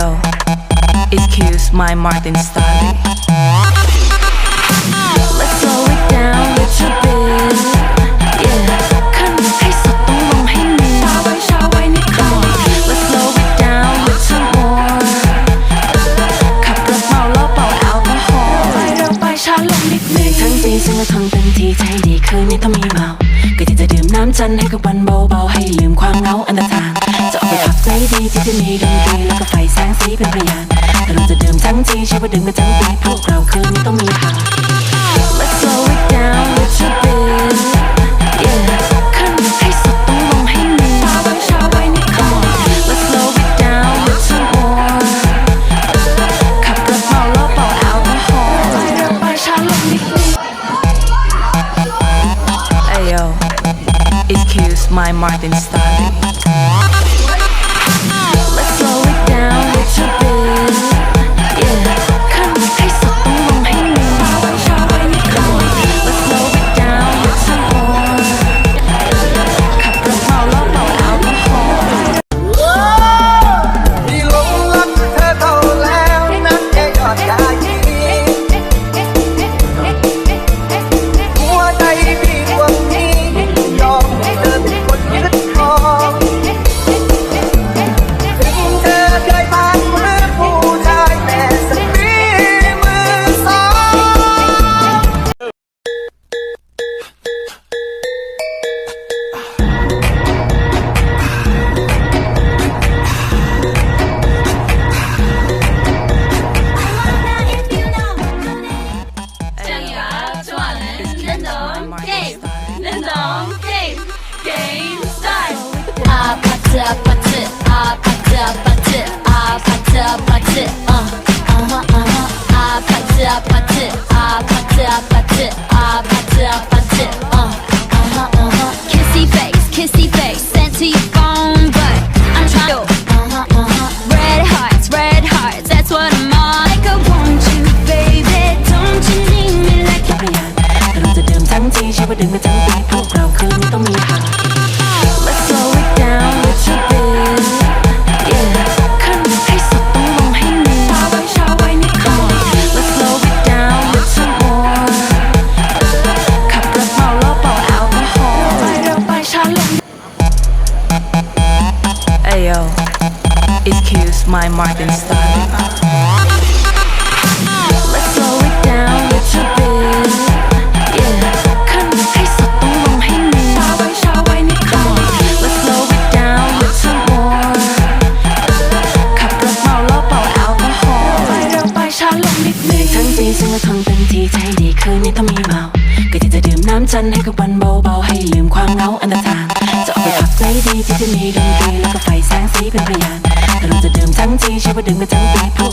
Yo, excuse my Martin style. Let's slow it down a little bit. Yeah, ขึ้นให้สุดต้องลงให้เนียนช้าไว้ช้าไว้นิด Come on, let's slow it down a little more. ขับรถเมาแล้วเป่าแอลกอฮอล์ไปเร็วไปช้าลงนิดนึงทั้งปีฉันก็ทนเต็มที่ใจดีคืนนี้ต้องมีเมาก็ที่จะดื่มน้ำจันทร์ให้กับวันเบาๆให้ลืมความเหงาอันตรานจะออกไปขับใจดีที่จะมีดนตรีแล้วก็ไฟ ว่าดื่มกันทั้งปีพวกเราคืนนี้ต้องมีหา Let's slow it down a little bit yeah ขึ้นให้สุดต้องลงให้เนียนช้าไว้ช้าไว้นิด Come on let's slow it down a little more ขับรถเมาแล้วเป่าแอลกอฮอล์ไปเร็วไปช้าลงนิดนึง Ayo, excuse my Martin style. ทั้งทีใช่ว่าดื่มกันทั้งปีพวกเราคืนนี้ต้องมีหา Let's slow it down a little bit yeah ขึ้นให้สุดต้องลงให้เนียนช้าไว้ช้าไว้นิด Come on let's slow it down a little more ขับรถเมาแล้วเป่าแอลกอฮอล์ไปเร็วไปช้าลง Ayo excuse my Martin style จันทร์ให้กับวันเบาๆให้ลืมความเหงาอันตรธานจะออกไปขับใจดีที่จะมีดนตรีแล้วก็ไฟแสงสีเป็นพยานแต่เราจะดื่มทั้งทีใช่ว่าดื่มกันทั้งปีพวก